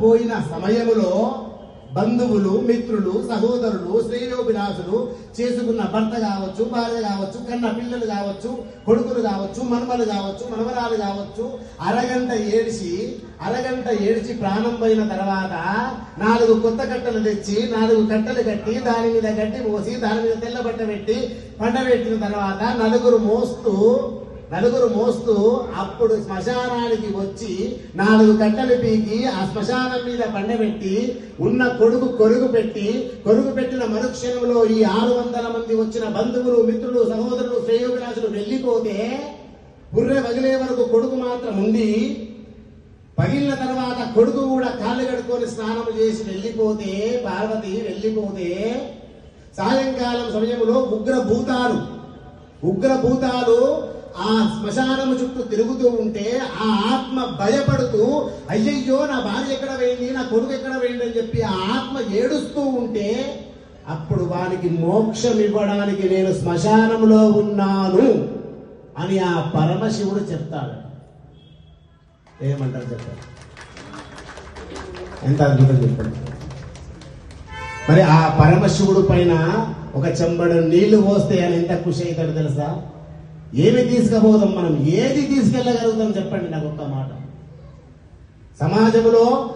పోయిన సమయములో బంధువులు మిత్రులు సహోదరులు శ్రేయోభిలాసులు చేసుకున్న భర్త కావచ్చు భార్య కావచ్చు కన్న పిల్లలు కావచ్చు కొడుకులు కావచ్చు మనమలు కావచ్చు మనవరాలు కావచ్చు అరగంట ఏడిచి అరగంట ఏడిచి ప్రాణం పోయిన తర్వాత నాలుగు కొత్త కట్టలు తెచ్చి నాలుగు కట్టలు కట్టి దాని మీద గట్టి పోసి దాని మీద తెల్ల బట్ట పెట్టి పండబెట్టిన తర్వాత నలుగురు మోస్తూ నలుగురు మోస్తూ అప్పుడు శ్మశానానికి వచ్చి నాలుగు కట్టలు పీకి ఆ శ్మశానం మీద పండబెట్టి ఉన్న కొడుకు కొరుగు పెట్టి కొరుగు పెట్టిన మరుక్షణంలో ఈ ఆరు వందల మంది వచ్చిన బంధువులు మిత్రులు సహోదరులు శ్రేయోభిలాషులు వెళ్ళిపోతే బుర్రె వగిలే వరకు కొడుకు మాత్రం ఉండి పగిలిన తర్వాత కొడుకు కూడా కాళ్ళు కడుక్కొని స్నానం చేసి వెళ్ళిపోతే పార్వతి వెళ్ళిపోతే సాయంకాలం సమయంలో ఉగ్ర భూతాలు ఉగ్ర భూతాలు ఆ శ్మశానము చుట్టూ తిరుగుతూ ఉంటే ఆ ఆత్మ భయపడుతూ అయ్యయ్యో నా భార్య ఎక్కడ వేయండి నా కొడుకు ఎక్కడ వేయండి అని చెప్పి ఆ ఆత్మ ఏడుస్తూ ఉంటే అప్పుడు వానికి మోక్షం ఇవ్వడానికి నేను శ్మశానంలో ఉన్నాను అని ఆ పరమశివుడు చెప్తాడు. ఏమంటారు చెప్పండి? ఎంత అద్భుతం చెప్పండి. మరి ఆ పరమశివుడు పైన ఒక చెంబడు నీళ్ళు పోస్తే ఆయన ఎంత ఖుషి అవుతాడు తెలుసా? ఏమి తీసుకుపోదాం మనం? ఏది తీసుకెళ్ళగలుగుతాం? చెప్పండి నాకు ఒక్క మాట. సమాజంలో